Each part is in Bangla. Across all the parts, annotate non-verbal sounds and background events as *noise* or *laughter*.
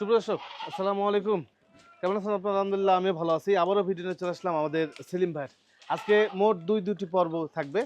সুপ্রদর্শক আসসালামু আলাইকুম। কেমন আছেন আপনার? আলহামদুলিল্লাহ আমি ভালো আছি। আবারও ভিডিও নিয়ে চলে আসলাম আমাদের সেলিম ভাইয়ের। আজকে মোট দুই দুটি পর্ব থাকবে।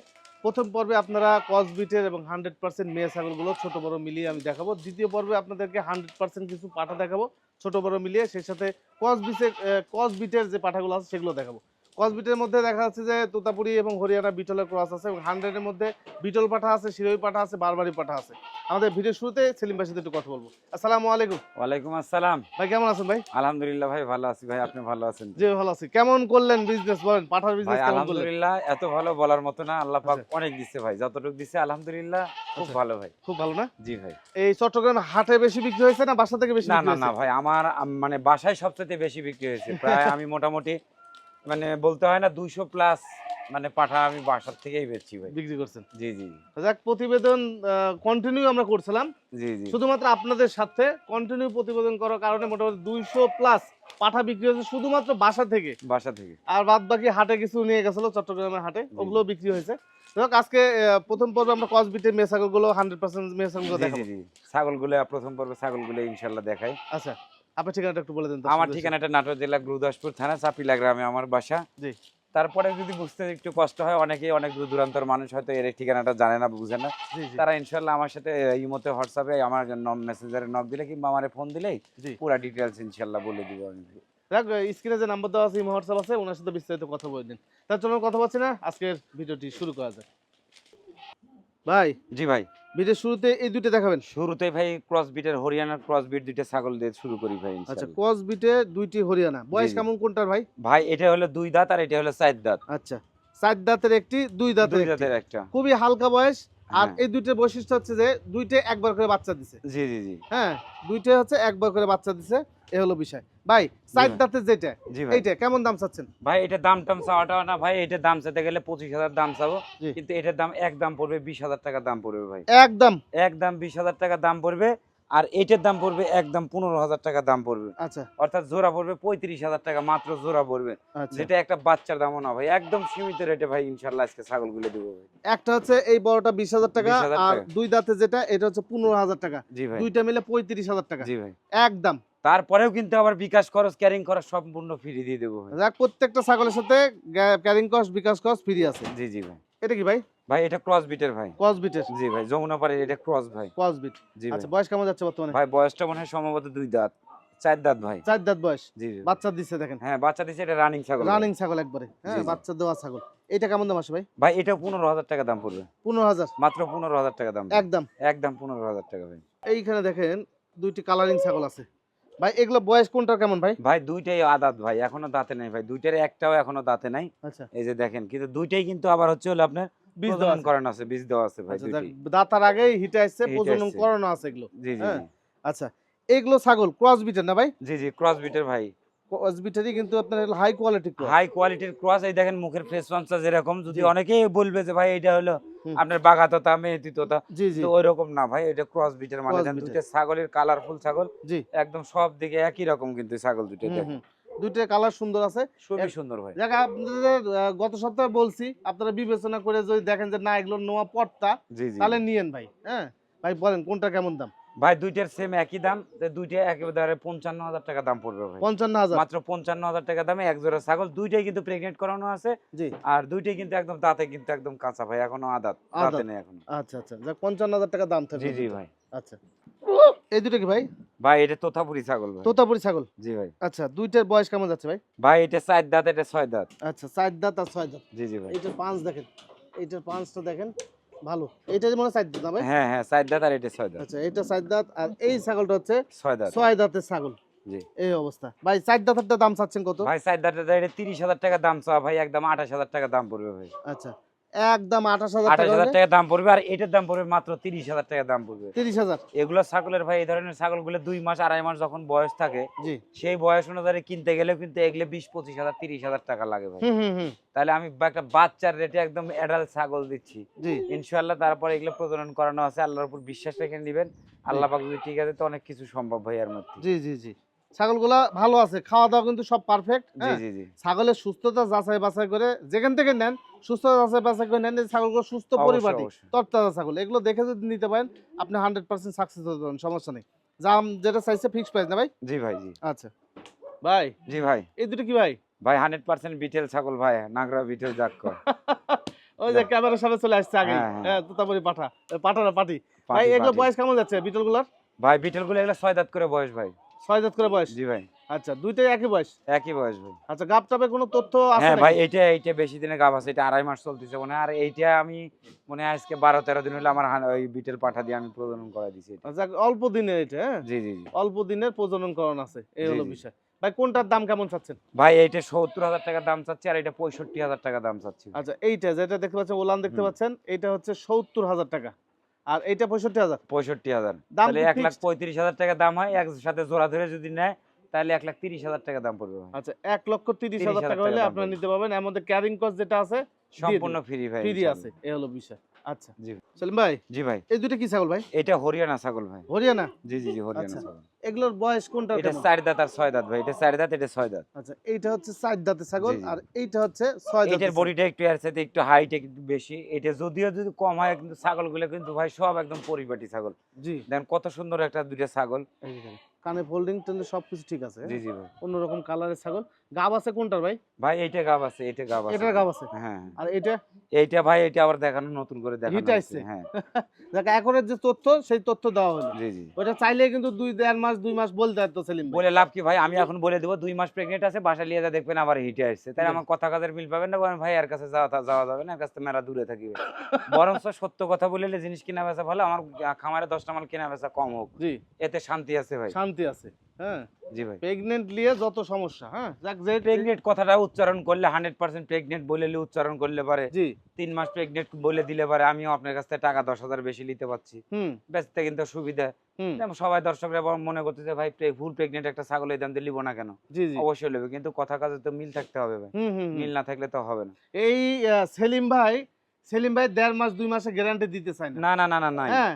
প্রথম পর্বে আপনারা কসবিটের এবং হান্ড্রেড পার্সেন্ট মেয়ে ছাগলগুলো ছোটো, বড়ো মিলিয়ে আমি দেখাবো। দ্বিতীয় পর্বে আপনাদেরকে হান্ড্রেড পার্সেন্ট কিছু পাঠা দেখাবো, ছোটো, বড়ো মিলিয়ে সেই সাথে কসবিটের কসবিটের যে পাঠাগুলো আছে সেগুলো দেখাবো। কসবিটের মধ্যে দেখা যাচ্ছে যে তোতাপুরি এবং হরিয়ানা বিটলের ক্রস আছে এবং হান্ড্রেডের মধ্যে বিটল পাঠা আছে শিরোই পাঠা আছে বারবারি পাঠা আছে। আমাদের ভিডিও শুরুতে সেলিম ভাইয়ের সাথে একটু কথা বলব। আসসালামু আলাইকুম। ওয়ালাইকুম আসসালাম। ভাই কেমন আছেন ভাই? আলহামদুলিল্লাহ ভাই ভালো আছি ভাই আপনি ভালো আছেন? জি ভালো আছি। কেমন করলেন বিজনেস বলেন পাঠার বিজনেস কেমন আলহামদুলিল্লাহ এত ভালো বলার মতো না আল্লাহ পাক আচ্ছা। অনেক দিছে ভাই যতটুকু দিছে আলহামদুলিল্লাহ খুব আচ্ছা। ভালো ভাই। খুব ভালো না? জি ভাই। এই চট্টগ্রাম হাটে বেশি বিক্রি হয়েছে না বাসা থেকে বেশি না না না ভাই আমার মানে বাসায় সবচেয়ে বেশি বিক্রি হয়েছে। প্রায় আমি মোটামুটি মানে বলতে হয় না দুইশো প্লাস মানে পাঠা আমি বাসার থেকেই বেচছি ভাই। বিক্রি করছেন? জি জি। যাক প্রতিবেদন কন্টিনিউ আমরা করছিলাম। জি জি। শুধুমাত্র আপনাদের সাথে কন্টিনিউ প্রতিবেদন করার কারণে মোটামুটি দুইশো প্লাস পাঠা বিক্রি হয়েছে শুধুমাত্র বাসা থেকে। বাসা থেকে। আর বাদ বাকি হাটে কিছু নিয়ে গেছিল চট্টগ্রামের হাটে ওগুলো বিক্রি হয়েছে। যাক আজকে প্রথম পর্বে আমরা কসবিটের মেসাগুলো হান্ড্রেড পার্সেন্ট মেসাগুলো জি দেখাবো। ছাগলগুলো প্রথম পর্বে ছাগলগুলো ইনশাল্লাহ দেখাই। আচ্ছা। আপনার ঠিকানাটা একটু বলে দেন আমার ঠিকানাটা নাটোর জেলা গুরুদাসপুর থানা চাপিলা গ্রামে আমার বাসা। জি। তারপরে যদি বুঝতে একটু কষ্ট হয় অনেকেই অনেক দূর দূরান্তর মানুষ হয়তো এর ঠিকানাটা জানে না বুঝে না। তারা ইনশাল্লাহ আমার সাথে ইমোতে হোয়াটসঅ্যাপে আমার মেসেঞ্জারে নক দিলে কিংবা আমার ফোন দিলেই জি। পুরো ডিটেলস ইনশাল্লাহ বলে দিব আমি। দেখ স্ক্রিনে যে নাম্বার দেওয়া আছে হোয়াটসঅ্যাপ আছে ওনার সাথে বিস্তারিত কথা বলে দিন। তার জন্য কথা বলছি না আজকের ভিডিওটি শুরু করা যাক। ভাই। জি ভাই। ভিডিও শুরুতে এই দুটো দেখাবেন? শুরুতে ভাই ক্রস বিটের হরিয়ানার ক্রস বিট দুইটা ছাগল দিয়ে শুরু করি ভাই আচ্ছা ক্রস বিটে দুইটি হরিয়ানা। বয়স কেমন কোনটার ভাই? ভাই এটা হলো দুই দাঁত আর এটা হলো চার দাঁত। আচ্ছা চার দাঁতের একটি দুই দাঁতের দুই দাঁতের একটা। খুবই হালকা বয়স। আর হ্যাঁ। এই দুইটার বৈশিষ্ট্য হচ্ছে যে দুইটা একবার করে বাচ্চা দিছে। জি জি জি। হ্যাঁ দুইটা হচ্ছে একবার করে বাচ্চা দিছে এ হলো বিষয়। ভাই চার। দাঁতের যেটা এইটা কেমন দাম চাচ্ছেন? ভাই এটা দাম টাম চাওয়াটা না ভাই এটা দাম চাইতে গেলে পঁচিশ হাজার দাম চাবো কিন্তু এটার দাম এক দাম পড়বে বিশ হাজার টাকা দাম পড়বে ভাই। একদম। একদম বিশ হাজার টাকা দাম পড়বে আর এটার দাম পড়বে একদম পনেরো হাজার টাকা দাম পড়বে। আচ্ছা। অর্থাৎ জোড়া পড়বে পঁয়ত্রিশ হাজার টাকা মাত্র জোড়া পড়বে। আচ্ছা। যেটা একটা বাচ্চার দামও না ভাই একদম সীমিত রেটে ভাই ইনশাল্লাহ আজকে ছাগলগুলো দেবো ভাই। একটা হচ্ছে এই বড়টা বিশ হাজার টাকা আর দুই দাঁতে যেটা এটা হচ্ছে পনেরো হাজার টাকা। জি ভাই। দুইটা মিলে পঁয়ত্রিশ হাজার টাকা। জি ভাই। একদম। তারপরেও কিন্তু আবার বিকাশ খরচ ক্যারিং খরচ সম্পূর্ণ ফ্রি দিয়ে দেবো যাক প্রত্যেকটা ছাগলের সাথে carrying cost bKash cost free আছে। জি জি ভাই। এটা কি ভাই? ভাই এটা ক্রস বিটের ভাই। কস বিটের জি ভাই যমুনা পাড়ে এটা ক্রস ভাই। কস বিট জি আচ্ছা বয়স কেমন যাচ্ছে বর্তমানে? ভাই বয়সটা মনে হয় সম্ভবত দুই দাঁত। চার দাঁত ভাই। চার দাঁত বয়স? জি বাচ্চা দিচ্ছে দেখেন। হ্যাঁ বাচ্চা দিচ্ছে এটা রানিং ছাগল রানিং ছাগল একবারে। হ্যাঁ। বাচ্চা দেওয়া ছাগল। এটা কেমন দাম আসে ভাই? ভাই এটা পনেরো হাজার টাকা দাম পড়বে। পনেরো হাজার। মাত্র পনেরো হাজার টাকা দাম। একদম। একদম পনেরো হাজার টাকা ভাই। এইখানে দেখেন দুইটি কালারিং ছাগল আছে। ভাই এগুলো বয়স কোনটা কেমন ভাই? ভাই দুইটাই আদাত ভাই এখনও দাঁতে নাই ভাই। দুইটার একটাও এখনও দাঁতে নাই। আচ্ছা। এই যে দেখেন কিন্তু দুইটাই কিন্তু আবার হচ্ছে হলো আপনার বীজ দেওয়া আছে। করানো আছে বীজ দেওয়া আছে ভাই আচ্ছা দাঁতার আগেই হিটে আসছে প্রজনন। করানো আছে এগুলো। জি জি হ্যাঁ। আচ্ছা এগুলো ছাগল ক্রস বিটের না ভাই? জি জি ক্রস বিটের ভাই। ক্রস বিটেরই কিন্তু আপনার হাই কোয়ালিটি হাই কোয়ালিটির ক্রস এই দেখেন মুখের ফেস যেরকম যদি অনেকেই বলবে যে ভাই এটা হলো আপনার তো ওই রকম না ভাই এটা ক্রস বিটের মানে দুইটা ছাগলের কালারফুল ছাগল একদম সব দিকে একই রকম কিন্তু ছাগল দুটো। দুইটার কালার সুন্দর আছে। খুবই সুন্দর ভাই। যাক আপনাদের গত সপ্তাহে বলছি আপনারা বিবেচনা করে যদি দেখেন যে না এগুলো নোয়া পটটা জি। তাহলে নিয়েন ভাই হ্যাঁ? ভাই বলেন কোনটা কেমন দাম? ভাই দুইটার সেম একই দাম দুইটা একেবারে পঞ্চান্ন হাজার টাকা দাম পড়বে ভাই। পঞ্চান্ন হাজার। মাত্র পঞ্চান্ন হাজার টাকা দামে এক জোড়া ছাগল দুইটাই কিন্তু প্রেগনেন্ট করানো আছে। জি। আর দুইটাই কিন্তু একদম দাঁতে কিন্তু একদম কাঁচা ভাই এখনও আদাত। দাঁতে নেই এখনও। আচ্ছা আচ্ছা যাক পঞ্চান্ন হাজার টাকা দাম থাকবে জি জি ভাই। আচ্ছা। এই দুটো কি ভাই? ভাই এটা তোতাপুরি ছাগল ভাই। তোতাপুরি ছাগল? জি ভাই। আচ্ছা দুইটার বয়স কেমন যাচ্ছে ভাই? ভাই এটা চার দাঁত এটা ছয় দাঁত। আচ্ছা চার দাঁত আর ছয় দাঁত। জি জি ভাই। এইটার পাঁচ দেখেন এইটার পাঁচটা দেখেন। ভালো। এটা মনে হয় দাঁত না হ্যাঁ হ্যাঁ চার দাঁত আর এটা ছয় দাঁত। আচ্ছা এটা দাঁত আর এই ছাগলটা হচ্ছে ছয় দাঁত। ছয় দাঁতের ছাগল। জি। এই অবস্থা। ভাই চার দাঁতেরটা দাম চাচ্ছেন কত? ভাই চার দাঁতের এটা তিরিশ হাজার টাকা দাম চাওয়া ভাই একদম আঠাশ হাজার টাকা দাম পড়বে ভাই। আচ্ছা। একদম আঠাশ হাজার আঠাশ হাজার টাকা দাম পড়বে আর এটার দাম পড়বে মাত্র তিরিশ হাজার টাকা দাম পড়বে। তিরিশ হাজার। এগুলো ছাগলের ভাই এই ধরনের ছাগলগুলো দুই মাস আড়াই মাস যখন বয়স থাকে সেই বয়স অনুযায়ী কিনতে গেলেও কিন্তু এগুলো বিশ পঁচিশ হাজার তিরিশ হাজার টাকা লাগে ভাই। হুম হুম হুম। তাহলে আমি একটা বাচ্চার রেটে একদম অ্যাডাল্ট ছাগল দিচ্ছি। ইনশাল্লাহ তারপরে এগুলো প্রজনন করানো আছে আল্লাহর উপর বিশ্বাস রেখে নেবেন। আল্লাহ পাক যদি ঠিক আছে তো অনেক কিছু সম্ভব ভাই এর মধ্যে। জি জি জি। ছাগলগুলা ভালো আছে খাওয়া দাওয়া কিন্তু সব পারফেক্ট জি ছাগলের সুস্থতা যাচাই বাছাই করে যেখান থেকে নেন সুস্থতা যাচাই বাছাই করে নেন ছাগলগুলো সুস্থ পরিপাটি তরতাজা ছাগল। এগুলো দেখে যদি নিতে পারেন আপনি হান্ড্রেড পার্সেন্ট সাকসেস হতে পারেন সমস্যা নেই। দাম যেটা চাইছে ফিক্স প্রাইস না ভাই? জি ভাই জি। আচ্ছা। ভাই জি ভাই। এই দুটো কি ভাই? ভাই হান্ড্রেড পার্সেন্ট বিটেল ছাগল ভাই নাগরা বিটেল কর। *laughs* ওই যে ক্যামেরার সামনে চলে আসছে আগে হ্যাঁ, হ্যাঁ। হ্যাঁ তোতাপুরি পাঠা। পাঠা। না পাটি ভাই এগুলো বয়স কেমন যাচ্ছে বিটলগুলার ভাই বিটেলগুলো এগুলো ছয় দাঁত করে বয়স ভাই। ছয় দাঁত করে বয়স? জি ভাই। আচ্ছা দুইটাই একই বয়স? একই বয়স ভাই। আচ্ছা টাপে কোনো তথ্য আছে হ্যাঁ ভাই এইটা এইটা বেশি দিনে গাব আছে এটা আড়াই মাস চলতেছে মনে আর এইটা আমি মনে আজকে বারো তেরো দিন হলে আমার ওই বিটেল পাঠা দিয়ে আমি প্রজনন করে দিছি এটা। আচ্ছা, অল্প দিনের এটা হ্যাঁ? জি জি জি। অল্প দিনের প্রজনন করণ আছে এই হলো বিষয়। ভাই কোনটার দাম কেমন চাচ্ছেন? ভাই এইটা সত্তর হাজার টাকা দাম চাচ্ছি আর এটা পঁয়ষট্টি হাজার টাকা দাম চাচ্ছি। আচ্ছা এইটা যেটা দেখতে পাচ্ছেন ওলান দেখতে পাচ্ছেন এটা হচ্ছে সত্তর হাজার টাকা। আর এটা পঁয়ষট্টি হাজার। পঁয়ষট্টি হাজার। তাহলে এক লাখ পঁয়ত্রিশ হাজার টাকা দাম হয় একসাথে জোড়া ধরে যদি নেয় তাহলে এক লাখ তিরিশ হাজার টাকা দাম পড়বে আচ্ছা এক লক্ষ তিরিশ হাজার টাকা হলে আপনারা নিতে পারবেন। এর মধ্যে ক্যারিং কস্ট যেটা আছে সম্পূর্ণ ফ্রি ভাই ফ্রি আছে এই হলো বিষয়। আচ্ছা। জি সেলিম ভাই জি ভাই। এই দুটো কি ছাগল ভাই? এটা হরিয়ানা ছাগল ভাই। হরিয়ানা? জি জি জি হরিয়ানা আচ্ছা। ছাগল। এগুলোর বয়স কোনটা এটা চার দাঁত আর ছয় দাঁত ভাই। এটা চার দাঁত এটা ছয় দাঁত। আচ্ছা এইটা হচ্ছে চার দাঁতের ছাগল। আর এইটা হচ্ছে ছয় দাঁতের এটার বডিটা একটু এর সাথে একটু হাইট একটু বেশি। এটা যদিও যদি কম হয় কিন্তু ছাগলগুলো কিন্তু ভাই সব একদম পরিপাটি ছাগল। জি। দেখেন কত সুন্দর একটা দুইটা ছাগল। কানে ফোল্ডিং টেন্ডে সবকিছু ঠিক আছে। জি জি ভাই। অন্যরকম কালারের ছাগল। গাব আছে কোনটার ভাই? ভাই এইটা গাব আছে এইটা গাব আছে। এটার গাব আছে? হ্যাঁ। আর এটা এইটা ভাই এটা আবার দেখানো নতুন করে দেখানো হয়েছে, আসছে। হ্যাঁ। দেখ এখনের যে তথ্য সেই তথ্য দেওয়া হলো। জি জি। ওটা চাইলে কিন্তু দুই দেড় মাস দুই মাস বলতে পারতো সেলিম বলে লাভ কি ভাই? আমি এখন বলে দেবো দুই মাস প্রেগনেন্ট আছে বাসা লিয়ে যা দেখবেন আবার হিটে আসছে। তাই আমার কথা কাজের মিল পাবেন না? বলেন ভাই এর কাছে যাওয়া তা- যাওয়া যাবে না এর কাছ থেকে মেলা দূরে থাকিবে। *laughs* বরং সত্য কথা বললে জিনিস কিনা বেচা ভালো আমার খামারে দশটা মাল কেনা বেচা কম হোক। জি। এতে শান্তি আছে ভাই। শান্তি আছে। হ্যাঁ? জি ভাই। প্রেগনেন্ট নিয়ে যত সমস্যা হ্যাঁ? যাক যে প্রেগনেন্ট কথাটা উচ্চারণ করলে হান্ড্রেড পার্সেন্ট প্রেগনেন্ট বলে উচ্চারণ করলে পারে। জি। তিন মাস প্রেগনেন্ট বলে দিলে পারে আমিও আপনার কাছ থেকে টাকা দশ হাজার বেশি নিতে পারছি। বেচতে কিন্তু সুবিধা। সবাই দর্শকরা মনে করতেছে ভাই ফুল প্রেগনেন্ট একটা ছাগল এই দাম দিয়ে লিবো না কেন? অবশ্যই নেবে কিন্তু কথা কাজে তো মিল থাকতে হবে ভাই। মিল না থাকলে তো হবে না। এই সেলিম ভাই সেলিম ভাই দেড় মাস দুই মাসে গ্যারান্টি দিতে চায় না। না না না না হ্যাঁ?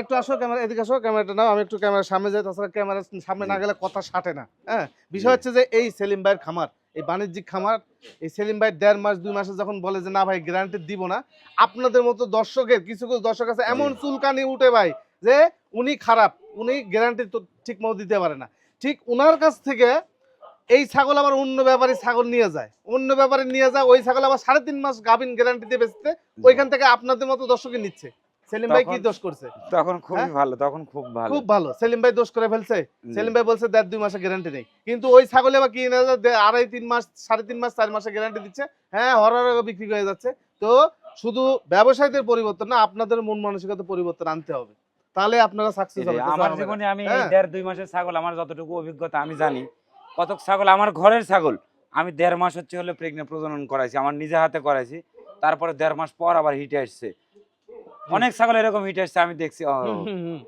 একটু আসো ক্যামেরা এদিকে আসো ক্যামেরাটা নাও আমি একটু ক্যামেরার সামনে যাই তাছাড়া ক্যামেরার সামনে না গেলে কথা সাটে না হ্যাঁ? বিষয় হচ্ছে যে এই সেলিম ভাইয়ের খামার এই বাণিজ্যিক খামার এই সেলিম ভাই দেড় মাস দুই মাসে যখন বলে যে না ভাই গ্যারান্টি দিব না আপনাদের মতো দর্শকের কিছু কিছু দর্শক আছে এমন চুলকানি উঠে ভাই যে উনি খারাপ উনি গ্যারান্টি তো ঠিক মতো দিতে পারে না। ঠিক উনার কাছ থেকে এই ছাগল আবার অন্য ব্যাপারে ছাগল নিয়ে যায় অন্য ব্যাপারে নিয়ে যায় ওই ছাগল আবার সাড়ে তিন মাস গাভিন গ্যারান্টি দিয়ে বেচতে ওইখান থেকে আপনাদের মতো দর্শকই নিচ্ছে। সেলিম ভাই কি দোষ করছে? তখন খুবই হ্যাঁ? ভালো তখন খুব ভালো। খুব ভালো। সেলিম ভাই দোষ করে ফেলছে? সেলিম ভাই বলছে দেড় দুই মাসে গ্যারান্টি নেই। কিন্তু ওই ছাগলে আবার কি আড়াই তিন মাস সাড়ে তিন মাস চার মাসে গ্যারান্টি দিচ্ছে। হ্যাঁ হরার বিক্রি হয়ে যাচ্ছে। তো শুধু ব্যবসায়ীদের পরিবর্তন না আপনাদের মন মানসিকতা পরিবর্তন আনতে হবে। তাহলে আপনারা সাকসেস হবে। আমার জীবনে আমি হ্যাঁ। দেড় দুই মাসের ছাগল আমার যতটুকু অভিজ্ঞতা আমি জানি কতক ছাগল আমার ঘরের ছাগল আমি দেড় মাস হচ্ছে হলে প্রেগনেন্ট প্রজনন করাইছি আমার নিজে হাতে করাইছি তারপরে দেড় মাস পর আবার হিটে আসছে। অনেক ছাগল এরকম হিটে আসছে আমি দেখছি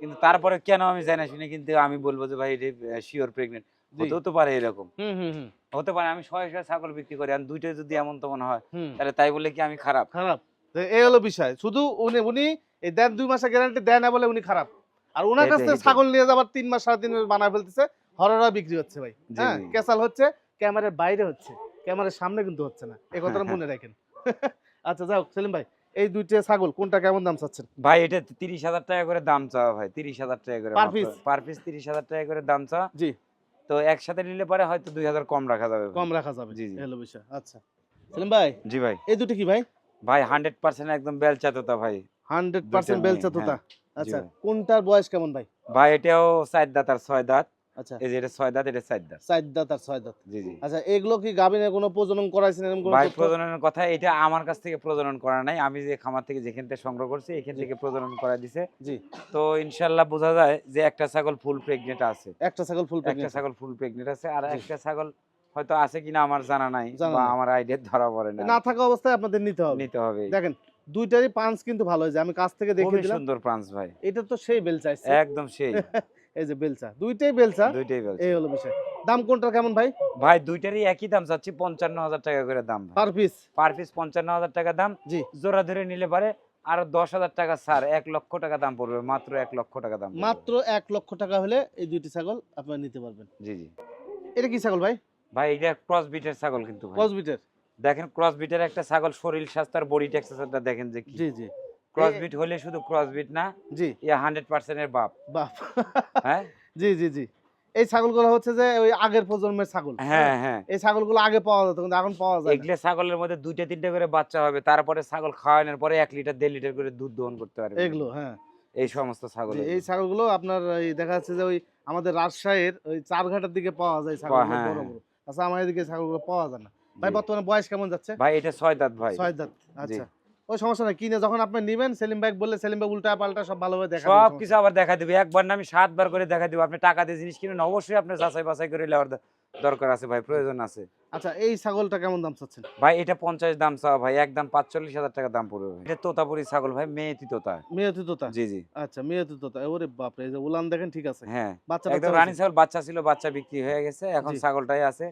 কিন্তু তারপরে কেন আমি জানি শুনি কিন্তু আমি বলব যে ভাই শিওর প্রেগনেন্ট হতেও তো পারে এরকম। হতে পারে আমি ছয় ছাগল বিক্রি করি আর দুইটাই যদি এমন তেমন হয় তাহলে তাই বলে কি আমি খারাপ? খারাপ। এই হলো বিষয়। শুধু উনি উনি দেড় দুই মাসে গ্যারান্টি দেয় না বলে উনি খারাপ। আর ওনার কাছ থেকে ছাগল নিয়ে যাবার তিন মাস সাড়ে তিন মাস বানায় ফেলতেছে হররা বিক্রি হচ্ছে ভাই হ্যাঁ? ক্যাসাল হচ্ছে ক্যামেরার বাইরে হচ্ছে ক্যামেরার সামনে কিন্তু হচ্ছে না এই কথাটা মনে রাখেন। *laughs* আচ্ছা যাই হোক সেলিম ভাই এই দুইটা ছাগল কোনটা কেমন দাম চাচ্ছেন? ভাই এটা তিরিশ হাজার টাকা করে দাম চাওয়া ভাই তিরিশ হাজার টাকা করে? পার পিস তিরিশ হাজার টাকা করে দাম চাওয়া। জি। তো একসাথে নিলে পরে হয়তো দুই হাজার কম রাখা যাবে কম রাখা যাবে। জি, জি। হলো বিষয়। আচ্ছা। সেলিম ভাই? জি ভাই। এই দুটো কি ভাই? ভাই হান্ড্রেড পার্সেন্ট একদম বেলচা তোতা ভাই। হান্ড্রেড পার্সেন্ট মেয়ে, বেলচা তোতা হ্যাঁ। আচ্ছা কোনটার বয়স কেমন ভাই? ভাই এটাও চার দাঁত আর ছয় দাঁত। আচ্ছা। এই যে এটা ছয় দাঁত এটা চার দাঁত। চার দাঁত আর ছয় দাঁত। জি জি। আচ্ছা এগুলো কি গাভিনে কোনো প্রজনন করাইছেন এরকম কোনো ভাই প্রজননের কথা এটা আমার কাছ থেকে প্রজনন করা নাই। আমি যে খামার থেকে যেখান থেকে সংগ্রহ করছি এখান থেকে প্রজনন করা দিছে। জি। তো ইনশাল্লাহ বোঝা যায় যে একটা ছাগল ফুল প্রেগনেন্ট আছে। একটা ছাগল ফুল একটা ছাগল ফুল প্রেগনেন্ট আছে আর একটা ছাগল হয়তো আছে কিনা আমার জানা নাই বা আমার আইডিয়া ধরা পড়ে না। না থাকা অবস্থায় আপনাদের নিতে হবে। নিতে হবে। দেখেন দুইটারই পাঁচ কিন্তু ভালো হয়েছে। আমি কাছ থেকে দেখে দিলাম। সুন্দর প্রান্স ভাই। এটা তো সেই বেলচা আসছে একদম সেই। *laughs* এই যে বেলচা দুইটাই বেলচা? দুইটাই বলছি এই হলো বিষয়। দাম কোনটা কেমন ভাই? ভাই দুইটারই একই দাম চাচ্ছি পঞ্চান্ন হাজার টাকা করে দাম পার পিস পার পিস পঞ্চান্ন হাজার টাকা দাম। জি। জোড়া ধরে নিলে পারে আরও দশ হাজার টাকা ছাড় এক লক্ষ টাকা দাম পড়বে মাত্র এক লক্ষ টাকা দাম মাত্র এক লক্ষ টাকা হলে এই দুইটি ছাগল আপনারা নিতে পারবেন। জি জি। এটা কি ছাগল ভাই? ভাই এটা ক্রস বিটের ছাগল কিন্তু ভাই। কসবিটের দেখেন ক্রস বিটের একটা ছাগল শরীর স্বাস্থ্য আর বডি টেক্সচারটা দেখেন যে কি। জি জি। ক্রসবিট হলে শুধু ক্রসবিট না জি। ইয়া হান্ড্রেড পার্সেন্টের বাপ। বাপ। হ্যাঁ? জি জি জি। এই ছাগলগুলো হচ্ছে যে ওই আগের প্রজন্মের ছাগল। হ্যাঁ হ্যাঁ। এই ছাগলগুলো আগে পাওয়া যেত কিন্তু এখন পাওয়া যায় না। এগুলো ছাগলের মধ্যে দুইটা তিনটা করে বাচ্চা হবে তারপরে ছাগল খাওয়ানোর পরে এক লিটার দেড় লিটার করে দুধ দহন করতে পারবে। এগুলো হ্যাঁ। এই সমস্ত ছাগল এই ছাগলগুলো আপনার দেখা যাচ্ছে যে ওই আমাদের রাজশাহীর ওই চারঘাটের দিকে পাওয়া যায় ছাগল হ্যাঁ, বড় হ্যাঁ। বড়। আচ্ছা আমার এদিকে ছাগলগুলো পাওয়া যায় না। ভাই বর্তমানে বয়স কেমন যাচ্ছে? ভাই এটা ছয় দাঁত ভাই। ছয় দাঁত আচ্ছা। ওই সমস্যা নাই কিনে যখন আপনি নিবেন সেলিম ভাই বললে সেলিম ভাই উল্টা পাল্টা সব ভালোভাবে দেখা সব কিছু আবার দেখা দিবে। একবার না আমি সাতবার করে দেখা দিব। আপনি টাকা দিয়ে জিনিস কিনুন অবশ্যই আপনার যাচাই বাছাই করে নেওয়ার দরকার আছে ভাই প্রয়োজন আছে। আচ্ছা এই ছাগলটা কেমন দাম চাচ্ছেন? ভাই এটা পঞ্চাশ দাম চাওয়া ভাই একদম পাঁচচল্লিশ হাজার টাকা দাম পড়বে। এটা তোতাপুরি ছাগল ভাই মেয়েতি তোতা। মেয়েতি তোতা? জি জি। আচ্ছা মেয়েতি তোতা। ওরে বাপরে এই যে উলান দেখেন ঠিক আছে। হ্যাঁ বাচ্চা একদম রানী ছাগল বাচ্চা ছিল বাচ্চা বিক্রি হয়ে গেছে এখন। ছাগলটাই আছে।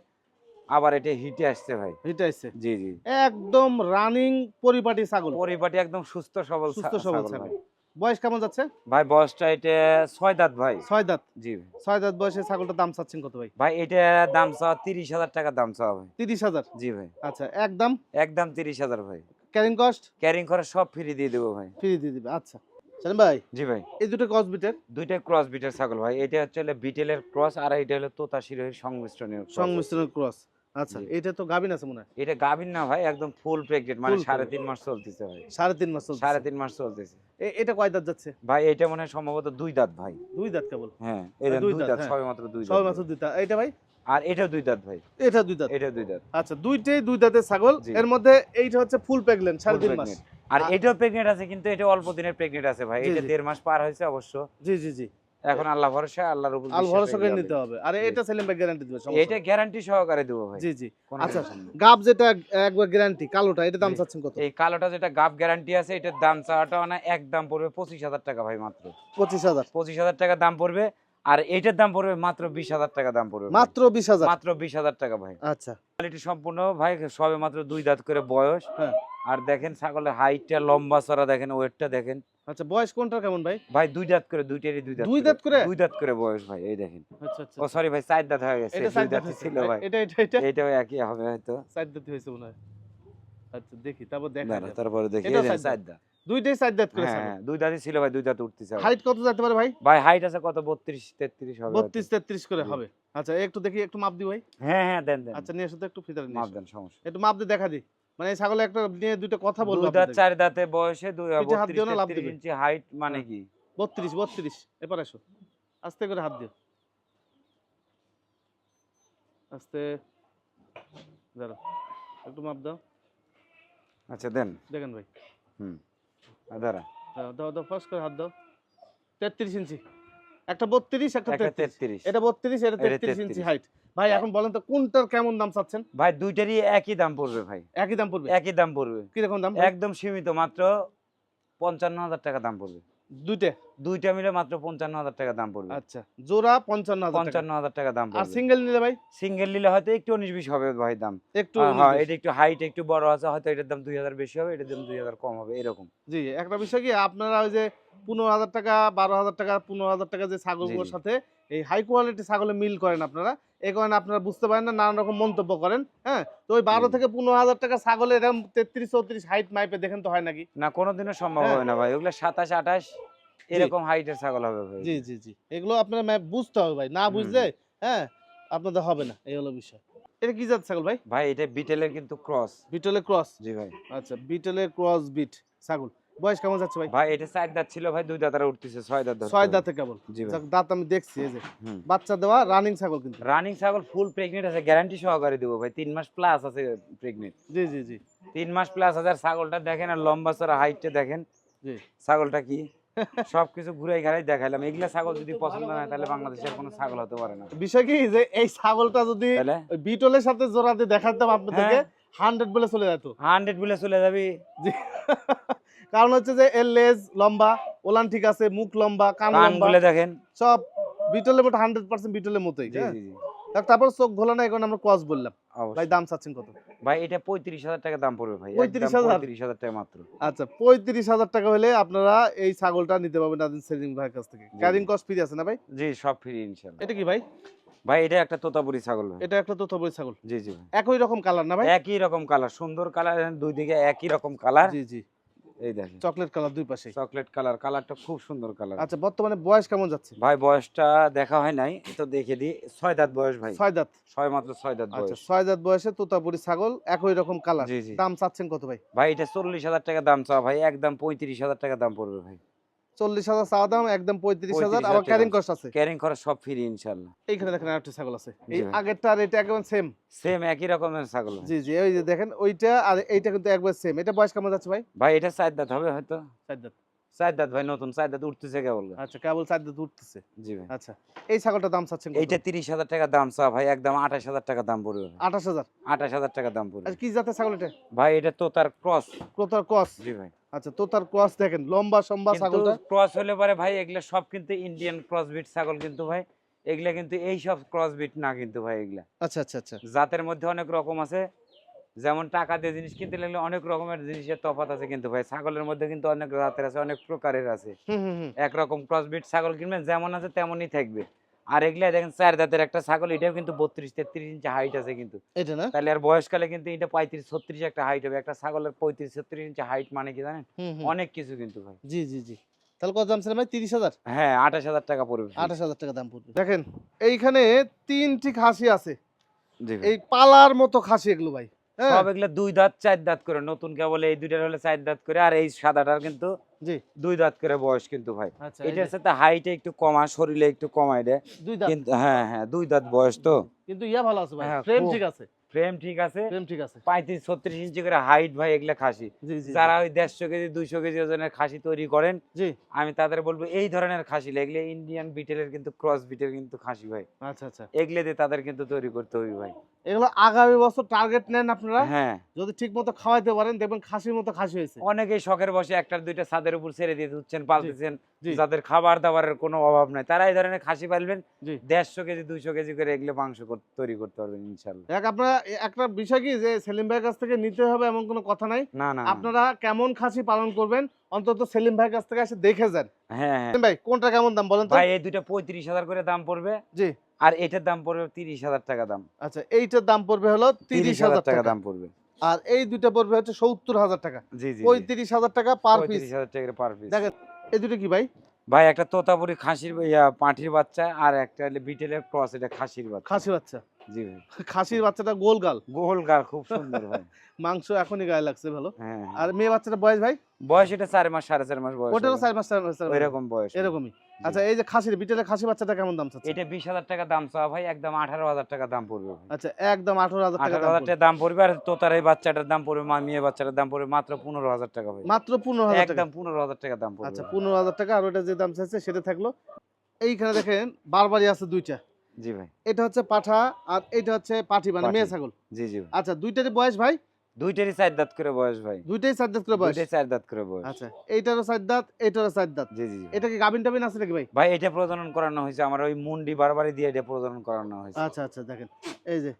আবার এটা হিটে আসছে ভাই। এটা এসছে জি জি। একদম রানিং পরিপাটি ছাগল। পরিপাটি একদম সুস্থ সবল সুস্থ সবল ছাগল। বয়স কেমন যাচ্ছে? ভাই বয়সটা এটা ছয় দাঁত ভাই। ছয় দাঁত? জি ছয় দাঁত বয়সে ছাগলটার দাম চাচ্ছেন কত ভাই? ভাই এটা দাম চাওয়া তিরিশ হাজার টাকা দাম চাওয়া ভাই। তিরিশ হাজার? জি ভাই। আচ্ছা একদম একদম তিরিশ হাজার ভাই। ক্যারিং কস্ট ক্যারিং করে সব ফ্রি দিয়ে দেবো ভাই। ফ্রি দিয়ে দিবে আচ্ছা। সেলিম ভাই জি ভাই। এই দুটো দুইটা ক্রস বিটের ছাগল ভাই। এটা হচ্ছে বিটেলের ক্রস আর এটা হলো তোতা শিরোহির সংমিশ্রণের সংমিশ্রণের ক্রস আচ্ছা। এটা তো গাবিন আছে মনে হয়? এটা না ভাই একদম ফুল প্রেগনেন্ট মানে সাড়ে তিন মাস চলতেছে ভাই। সাড়ে তিন মাস চলছে সাড়ে তিন মাস চলতেছে। এটা কয় দাঁত যাচ্ছে? ভাই এটা মনে হয় সম্ভবত দুই দাঁত ভাই। দুই দাঁত কেবল? হ্যাঁ এই দুই দাঁত, হ্যাঁ। মাত্র দুই দাঁত মাত্র দুই দাঁত। এটা ভাই? আর এটাও দুই দাঁত ভাই। এটা দুই দাঁত? এটা দুই দাঁত। আচ্ছা দুইটাই দুই দাঁতের ছাগল। এর মধ্যে এইটা হচ্ছে ফুল প্রেগনেন্ট সাড়ে তিন মাস। আর এটাও প্রেগনেন্ট আছে কিন্তু এটা অল্প দিনের প্রেগনেন্ট আছে ভাই। এটা দেড় মাস পার হয়েছে অবশ্য। জি জি জি। এখন আল্লাহ ভরসা আল্লাহর উপর আল বিশ্বাস ভরসা করে নিতে হবে। আর এটা সেলিম ভাই গ্যারান্টি দিবে সমস্যা এটা গ্যারান্টি সহকারে দেবো ভাই। জি জি। আচ্ছা গাব যেটা একবার গ্যারান্টি কালোটা এটা দাম চাচ্ছেন কত? এই কালোটা যেটা গাব গ্যারান্টি আছে এটার দাম চাওয়াটা মানে এক দাম পড়বে পঁচিশ হাজার টাকা ভাই মাত্র। পঁচিশ হাজার। পঁচিশ হাজার টাকা দাম পড়বে আর এইটার দাম পড়বে মাত্র বিশ হাজার টাকা দাম পড়বে মাত্র বিশ হাজার। মাত্র বিশ হাজার টাকা ভাই। আচ্ছা। কোয়ালিটি সম্পূর্ণ ভাই সবে মাত্র দুই দাঁত করে বয়স। হ্যাঁ। আর দেখেন ছাগলের হাইটটা লম্বা চড়া দেখেন ওয়েটটা দেখেন। আচ্ছা বয়স কোনটা কেমন ভাই? ভাই দুই দাঁত করে দুইটারই দুই দাঁত দুই দাঁত করে? দুই দাঁত করে বয়স ভাই এই দেখেন। আচ্ছা আচ্ছা। ও সরি ভাই চার দাঁত হয়ে গেছে এটা সাইড দাঁত ছিল ভাই। এটা এটা এটা? এইটাও একই হবে হয়তো। সাইড দাঁত হয়েছে মনে হয়। আচ্ছা দেখি তারপর দেখা যাবে। তারপরে দেখি এই চার দাঁত। দুইটাই সাইড দাঁত করে হ্যাঁ হ্যাঁ, দুই দাঁতই ছিল ভাই দুই দাঁত উঠতেছে হাইট কত যেতে পারে ভাই? ভাই হাইট আছে কত? বত্রিশ তেত্রিশ হবে হয়তো। বত্রিশ তেত্রিশ করে হবে। আচ্ছা একটু দেখি একটু মাপ দি ভাই। হ্যাঁ হ্যাঁ দেন দেন। আচ্ছা নিয়ে এসো তো একটু ফিতারে নিয়ে মাপ দেন সমস্যা একটু মাপ দিয়ে দেখা দি মানে ছাগলে একটা নিয়ে দুইটা কথা বলব দুই দাঁত চার দাঁতে বয়সে দুই হাত দিও না, তেত্রিশ দিবে। ইঞ্চি হাইট মানে। কি? বত্রিশ বত্রিশ। এবার এসো। আস্তে করে হাত দিও। আস্তে। দাঁড়াও। একটু মাপ দাও। আচ্ছা দেন। দেখেন ভাই। হুম। আর দাঁড়া। দাও দাও দাও ফার্স্ট করে হাত দাও। তেত্রিশ ইঞ্চি। একটা বত্রিশ একটা একটা তেত্রিশ। তেত্রিশ। এটা বত্রিশ এটা এটা তেত্রিশ ইঞ্চি হাইট ভাই এখন বলেন তো কোনটার কেমন দাম চাচ্ছেন? ভাই দুইটারই একই দাম পড়বে ভাই। একই দাম পড়বে? একই দাম পড়বে। কীরকম দাম একদম সীমিত মাত্র পঞ্চান্ন হাজার টাকা দাম পড়বে। দুইটা? দুইটা মিলে মাত্র পঞ্চান্ন হাজার টাকা দাম পড়বে। আচ্ছা জোড়া পঞ্চান্ন। পঞ্চান্ন হাজার টাকা দাম আর সিঙ্গেল নিলে ভাই? সিঙ্গেল নিলে হয়তো একটু উনিশ বিশ হবে ভাই দাম। একটু হ্যাঁ এটা একটু হাইট একটু বড় আছে হয়তো এটার দাম দুই হাজার বেশি হবে এটার দাম দুই হাজার কম হবে এরকম। জি একটা বিষয় কি আপনারা ওই যে পনেরো হাজার টাকা বারো হাজার টাকা পনেরো হাজার টাকা যে ছাগলগুলোর। সাথে এই হাই কোয়ালিটি ছাগলে মিল করেন আপনারা এই কারণে আপনারা বুঝতে পারেন না নানান রকম মন্তব্য করেন হ্যাঁ? তো ওই বারো থেকে পনেরো হাজার টাকা ছাগলে এরকম তেত্রিশ চৌত্রিশ হাইট মাইপে দেখেন তো হয় নাকি? না কোনোদিনও সম্ভব হ্যাঁ। হবে না ভাই। ওগুলো সাতাশ আঠাশ এরকম হাইটের ছাগল হবে ভাই। জি জি জি। এগুলো আপনার ম্যাপ বুঝতে হবে ভাই। না বুঝলে হ্যাঁ আপনাদের হবে না। এই হলো বিষয়। এটা কি জাত ছাগল ভাই? ভাই এটা বিটেলের কিন্তু ক্রস বিটলের ক্রস জি ভাই। আচ্ছা বিটেলের ক্রস বিট ছাগল। বয়স কেমন যাচ্ছে ভাই? ভাই এটা চার দাঁত ছিল ভাই দুই দাঁতারা উঠতেছে ছয় দাঁত ছয় দাঁতে কেবল? জি দাঁত আমি দেখছি এই যে। বাচ্চা দেওয়া রানিং ছাগল কিন্তু। রানিং ছাগল ফুল প্রেগনেন্ট আছে গ্যারান্টি সহকারে দেবো ভাই তিন মাস প্লাস আছে প্রেগনেন্ট জি জি জি। তিন মাস প্লাস আছে ছাগলটা দেখেন আর লম্বা চড়া হাইটটা দেখেন জি। ছাগলটা কি? সবকিছু ঘুরাই ঘাড়াই দেখাইলাম। এগুলা ছাগল যদি পছন্দ না হয় তাহলে বাংলাদেশের কোনো ছাগল হতে পারে না। বিষয় কি যে এই ছাগলটা যদি বিটলের সাথে জোড়া দিয়ে দেখাতাম আপনাদেরকে হ্যাঁ। হান্ড্রেড বলে চলে যেত। হান্ড্রেড বলে চলে যাবি। কারণ হচ্ছে যে এর লেজ লম্বা ওলান ঠিক আছে মুখ লম্বা কান লম্বা। দেখেন। সব বিটলের মতো হান্ড্রেড পার্সেন্ট বিটলের মতোই হ্যাঁ? তারপর চোখ ঘোলা না এখন আমরা কস বললাম। ভাই দাম চাচ্ছেন কত? ভাই এটা পঁয়ত্রিশ হাজার টাকা দাম পড়বে ভাই। 35,000? পঁয়ত্রিশ হাজার? টাকা মাত্র। আচ্ছা পঁয়ত্রিশ হাজার টাকা হলে আপনারা এই ছাগলটা নিতে পারবেন নাদিন ভাইয়ের কাছ থেকে। ক্যারিং কস্ট ফ্রি আছে না ভাই? জি সব ফ্রি ইনশাল্লাহ এটা কি ভাই? ভাই এটা একটা তোতাপুরি ছাগল এটা একটা তো তবই ছাগল। জি জি একই রকম কালার না ভাই? একই রকম কালার সুন্দর কালার দুই দিকে একই রকম কালার জি জি। এই দেখেন। চকলেট কালার দুই পাশে চকলেট কালার কালারটা খুব সুন্দর কালার। আচ্ছা বর্তমানে বয়স কেমন যাচ্ছে? ভাই বয়সটা দেখা হয় নাই তো দেখে দিই। ছয় দাঁত বয়স ভাই। ছয় দাঁত? ছয় মাত্র ছয় দাঁত আচ্ছা ছয় দাঁত বয়সে তোতাপুরি ছাগল একই রকম কালার। দাম চাচ্ছেন কত ভাই? ভাই এটা চল্লিশ হাজার টাকা দাম চাওয়া ভাই একদম পঁয়ত্রিশ হাজার টাকা দাম পড়বে ভাই। চল্লিশ হাজার চাওয়া দাম একদম পঁয়ত্রিশ হাজার আবার ক্যারিং কস্ট আছে। ক্যারিং করা সব ফ্রি ইনশাল্লাহ। এইখানে দেখেন আরেকটা ছাগল আছে। এই। আগেরটা আর এটা একদম সেম সেম একই রকমের ছাগল। জি জি ওই যে দেখেন ওইটা আর এইটা কিন্তু একবার সেম এটা বয়স কেমন যাচ্ছে ভাই? ভাই এটা চার দাঁত হবে হয়তো। চার দাঁত। চার দাঁত ভাই নতুন। চার দাঁত উঠতেছে কেবল। আচ্ছা কেবল চার দাঁত উঠতেছে। জি ভাই। আচ্ছা এই ছাগলটার দাম চাচ্ছেন এইটা তিরিশ হাজার টাকা দাম চাওয়া ভাই একদম আঠাশ হাজার টাকা দাম পড়বে আঠাশ হাজার? আঠাশ হাজার টাকা দাম পড়বে। আচ্ছা কি জাতের ছাগল এটা? ভাই এটা তো তার ক্রস। তোতার ক্রস। জি ভাই। আচ্ছা তোতার ক্রস দেখেন লম্বা সম্বা ছাগলটা? ক্রস হলে পরে ভাই এগুলা সব কিন্তু ইন্ডিয়ান ক্রস বিট ছাগল কিন্তু ভাই এগুলা কিন্তু এই সব ক্রস বিট না কিন্তু ভাই এগুলা। আচ্ছা আচ্ছা আচ্ছা। জাতের মধ্যে অনেক রকম আছে যেমন টাকা দিয়ে জিনিস কিনতে লাগলে অনেক রকমের জিনিসের তফাত আছে কিন্তু ভাই ছাগলের মধ্যে কিন্তু অনেক জাতের আছে অনেক প্রকারের আছে। হুম হুম হুম। একরকম ক্রসবিট ছাগল কিনবেন যেমন আছে তেমনই থাকবে। আর এগুলা দেখেন চার দাঁতের একটা ছাগল এটাও কিন্তু বত্রিশ তেত্রিশ ইঞ্চি হাইট আছে কিন্তু। এটা না? তাহলে আর বয়সকালে কিন্তু এটা পঁয়ত্রিশ ছত্রিশ একটা হাইট হবে। একটা ছাগলের পঁয়ত্রিশ ছত্রিশ ইঞ্চি হাইট মানে কি জানেন? অনেক কিছু কিন্তু ভাই। জি জি জি। তাহলে কত দাম ছিল ভাই? তিরিশ হাজার? হ্যাঁ আঠাশ হাজার টাকা পড়বে। আঠাশ হাজার টাকা দাম পড়বে। দেখেন এইখানে তিনটি খাসি আছে। এই পালার মতো খাসি এগুলো ভাই হ্যাঁ। সব এগুলা দুই দাঁত চার দাঁত করে। নতুন কেবল এই দুইটার হলে চার দাঁত করে। আর এই সাদাটার কিন্তু জি। দুই দাঁত করে বয়স কিন্তু ভাই। আচ্ছা হচ্ছে এটার সাথে হাইটে একটু কমা শরীরে একটু কমাই দেয়। দুই দাঁত? কিন্তু হ্যাঁ হ্যাঁ দুই দাঁত বয়স তো। কিন্তু ইয়া ভালো আছে ভাই হ্যাঁ, ফ্রেম ঠিক আছে। ফ্রেম ঠিক আছে। ফ্রেম ঠিক আছে। পঁয়ত্রিশ ছত্রিশ ইঞ্চি করে হাইট ভাই এগুলা খাসি। যারা ওই দেড়শো কেজি দুইশো কেজি ওজনের খাসি তৈরি করেন জি। আমি তাদের বলব এই ধরনের খাসি এগুলো ইন্ডিয়ান বিটেলের কিন্তু ক্রস বিটের কিন্তু খাসি ভাই। আচ্ছা আচ্ছা। এগুলো দিয়ে তাদের কিন্তু তৈরি করতে হবে ভাই। এগুলো আগামী বছর টার্গেট নেন আপনারা। হ্যাঁ। যদি ঠিক মতো খাওয়াইতে পারেন দেখবেন খাসির মতো খাসি হয়েছে। অনেকেই শখের বসে একটার দুইটা ছাদের উপর ছেড়ে দিয়ে দিচ্ছেন পালতেছেন যাদের খাবার দাবারের কোনো অভাব নাই। তারা এই ধরনের খাসি পালবেন জি। দেড়শো কেজি দুইশো কেজি করে এগুলো মাংস কর- তৈরি করতে পারবেন ইনশাল্লাহ দেখ আপনারা একটা বিষয় কি যে সেলিম ভাইয়ের কাছ থেকে নিতে হবে এমন কোনো কথা নাই। না না। আপনারা কেমন খাসি পালন করবেন অন্তত সেলিম ভাইয়ের কাছ থেকে এসে দেখে যান। হ্যাঁ হ্যাঁ। সেলিম ভাই কোনটা কেমন দাম বলেন ভাই এই দুইটা পঁয়ত্রিশ হাজার করে দাম পড়বে। জি। আর এটার দাম পড়বে তিরিশ হাজার টাকা দাম। আচ্ছা এইটার দাম পড়বে হলো তিরিশ হাজার টাকা দাম পড়বে। আর এই দুইটা পড়বে হচ্ছে সত্তর হাজার টাকা। জি জি পঁয়ত্রিশ হাজার টাকা পার পিস হাজার টাকা পার পিস দেখেন এই দুটো কি ভাই? ভাই, একটা তোতাপুরি খাসির পাঠির বাচ্চা আর একটা বিটেলের ক্রস, এটা খাসির বাচ্চা। খাসির বাচ্চা। জি খাসির বাচ্চাটা গোল গাল। গোল গাল খুব সুন্দর ভাই। *laughs* মাংস এখনই গায়ে লাগছে ভালো। হ্যাঁ আর মেয়ে বাচ্চাটা বয়স ভাই? বয়স এটা চার মাস সাড়ে চার মাস বয়স ওটারও চার পাঁচ চার পাঁচ ওইরকম বয়স। এরকমই। আচ্ছা এই যে খাসির বিটেলের খাসি বাচ্চাটা কেমন দাম চাচ্ছে? এটা বিশ হাজার টাকা দাম চাওয়া ভাই একদম আঠারো হাজার টাকা দাম পড়বে আচ্ছা একদম আঠারো হাজার টাকা হাজার। টাকা দাম পড়বে আর তোতার এই বাচ্চাটার দাম পড়বে মা মেয়ে বাচ্চাটার দাম পড়বে মাত্র পনেরো হাজার টাকা ভাই। মাত্র পনেরো হাজার একদম পনেরো হাজার টাকা দাম পড়বে আচ্ছা পনেরো হাজার টাকা আর ওটা যে দাম চাইছে সেটা থাকল। এইখানে দেখেন বারবারই আছে দুইটা। জি ভাই। এটা হচ্ছে পাঠা আর এটা হচ্ছে পাঠি মানে মেয়ে ছাগল। জি জি আচ্ছা দুইটারই বয়স ভাই? দুইটারই চার দাঁত করে বয়স ভাই। দুইটাই চার দাঁত করে বয়স? দুইটাই চার দাঁত করে বয়স। আচ্ছা এইটারও চার দাঁত চার দাঁত। জি জি। এটা কি গাভিন টাবিন আছে নাকি ভাই? ভাই এটা প্রজনন করানো হয়েছে আমার ওই মুন্ডি বারবারই দিয়ে এটা প্রজনন করানো হয়েছে। আচ্ছা আচ্ছা দেখেন এই যে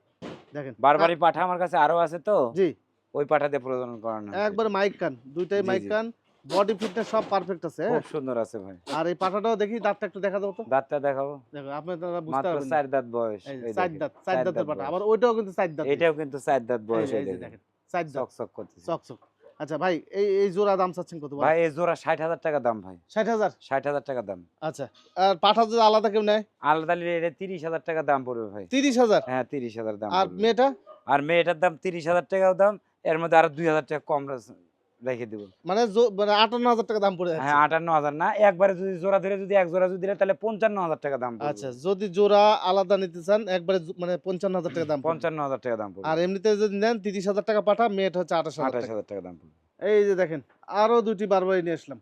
দেখেন। বারবারই পাঠা আমার কাছে আরও আছে তো? জি। ওই পাঠা দিয়ে প্রজনন করানো। একবার মাইক কান দুইটাই মাইক। কান বডি ফিটনেস সব পারফেক্ট আছে হ্যাঁ? খুব সুন্দর আছে ভাই। আর এই পাঠাটাও দেখি দাঁতটা একটু দেখা দেবো তো। দাঁতটা দেখাবো। দেখো আপনারা বুঝতে মাত্র পারবেন না। চার দাঁত বয়স এই চার দাঁত চার দাঁতের বয়স। আবার ওইটাও কিন্তু চার দাঁত এটাও কিন্তু চার দাঁত বয়স এই দেখেন। চার দাঁত। চক চক করতেছে। চক চক আচ্ছা ভাই এই এই জোড়া দাম চাচ্ছেন কত ভাই? এই জোড়া ষাট হাজার টাকা দাম ভাই। ষাট হাজার? ষাট হাজার টাকা দাম। আচ্ছা আর পাঠা যদি আলাদা কেউ নেয়? আলাদা নিলে এটা তিরিশ হাজার টাকা দাম পড়বে ভাই। তিরিশ হাজার? হ্যাঁ তিরিশ হাজার দাম আর। মেয়েটা? আর মেয়েটার দাম তিরিশ হাজার টাকাও দাম এর মধ্যে আরও দুই হাজার টাকা কম রাস- রেখে দেবো। মানে মানে আটান্ন হাজার টাকা দাম পড়ে হ্যাঁ আটান্ন হাজার না একবারে যদি জোড়া ধরে যদি এক জোড়া যদি তাহলে পঞ্চান্ন হাজার টাকা দাম আচ্ছা যদি জোড়া আলাদা নিতে চান একবারে মানে পঞ্চান্ন হাজার টাকা দাম পঞ্চান্ন হাজার টাকা দাম আর এমনিতে যদি নেন তিরিশ হাজার টাকা পাঠা মেয়েটা হচ্ছে আঠাশ আঠাশ হাজার টাকা দাম পড়বে। এই যে দেখেন আরও দুটি বারবারই নিয়ে আসলাম।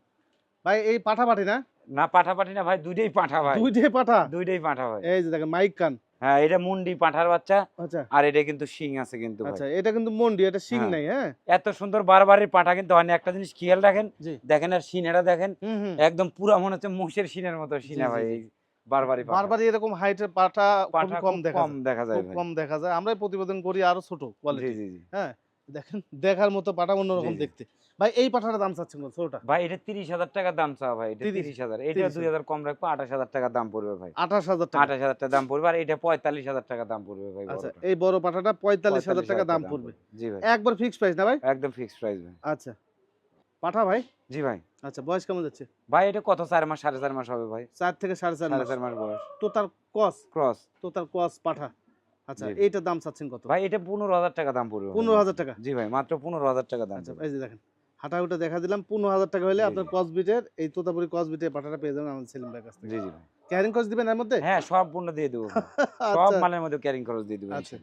ভাই এই পাঠা পাঠি না? না পাঠাপাঠি না ভাই দুইটাই পাঠা ভাই। দুইটাই পাঠা? দুইটাই পাঠা ভাই। এই যে দেখেন মাইক কান। হ্যাঁ এটা মুন্ডি পাঁঠার বাচ্চা। আচ্ছা। আর এটা কিন্তু শিং আছে কিন্তু আচ্ছা এটা কিন্তু মুন্ডি এটা শিং হ্যাঁ। নাই হ্যাঁ? এত সুন্দর বারবারই পাঠা কিন্তু। একটা জিনিস খেয়াল রাখেন দেখেন আর সিনেটা দেখেন একদম পুরা মনে হচ্ছে মোষের শিনের মতো শিনা ভাই বারবারই পাঠা। বারবারই এরকম হাইটের পাঠা পাঠা কম দেখা কম যায়। দেখা যায় কম দেখা যায়। আমরাই প্রতিবেদন করি আরও ছোট কোয়ালিটি হ্যাঁ? দেখেন দেখার মতো পাঠা অন্যরকম। দেখতে। ভাই এই পাঠাটার দাম চাচ্ছেন কত ছোটটা ভাই এটা তিরিশ হাজার টাকা দাম চাওয়া ভাই এটা 30 তিরিশ হাজার। এটা 30 দুই হাজার। কম রাখব আঠাশ হাজার টাকা দাম পড়বে ভাই। আঠাশ হাজার টাকা। আঠাশ হাজার টাকা দাম পড়বে আর এটা পঁয়তাল্লিশ হাজার টাকা দাম পড়বে ভাই আচ্ছা এই বড় পাঠাটা পঁয়তাল্লিশ হাজার টাকা দাম পড়বে। জি ভাই। একবার ফিক্স প্রাইস না ভাই? একদম ফিক্সড প্রাইস ভাই। আচ্ছা। পাঠা ভাই? জি ভাই। আচ্ছা বয়স কেমন যাচ্ছে? ভাই এটা কত? চার মাস সাড়ে চার মাস হবে ভাই। চার থেকে সাড়ে চার মাস। চার মাস বয়স। তো তার কস ক্রস তো তার কস পাঠা। আচ্ছা। এইটার দাম চাচ্ছেন কত? ভাই এটা পনেরো হাজার টাকা দাম পড়বে পনেরো হাজার টাকা? জি ভাই মাত্র পনেরো হাজার টাকা দাম আচ্ছা। এই যে দেখেন হাঁটাহুটা দেখা দিলাম পনেরো হাজার টাকা হলে আপনার কসবিটের এই তোতাপুরি কসবিটের পাঠাটা পেয়ে যাবেন আমাদের সেলিম ভাইয়ের কাছ থেকে। জি জি ভাই। ক্যারিং খরচ দিবেন এর মধ্যে? হ্যাঁ সব পণ্য দিয়ে দেবো *laughs* সব আচ্ছা। মালের মধ্যে ক্যারিং খরচ দিয়ে দেবো আচ্ছা।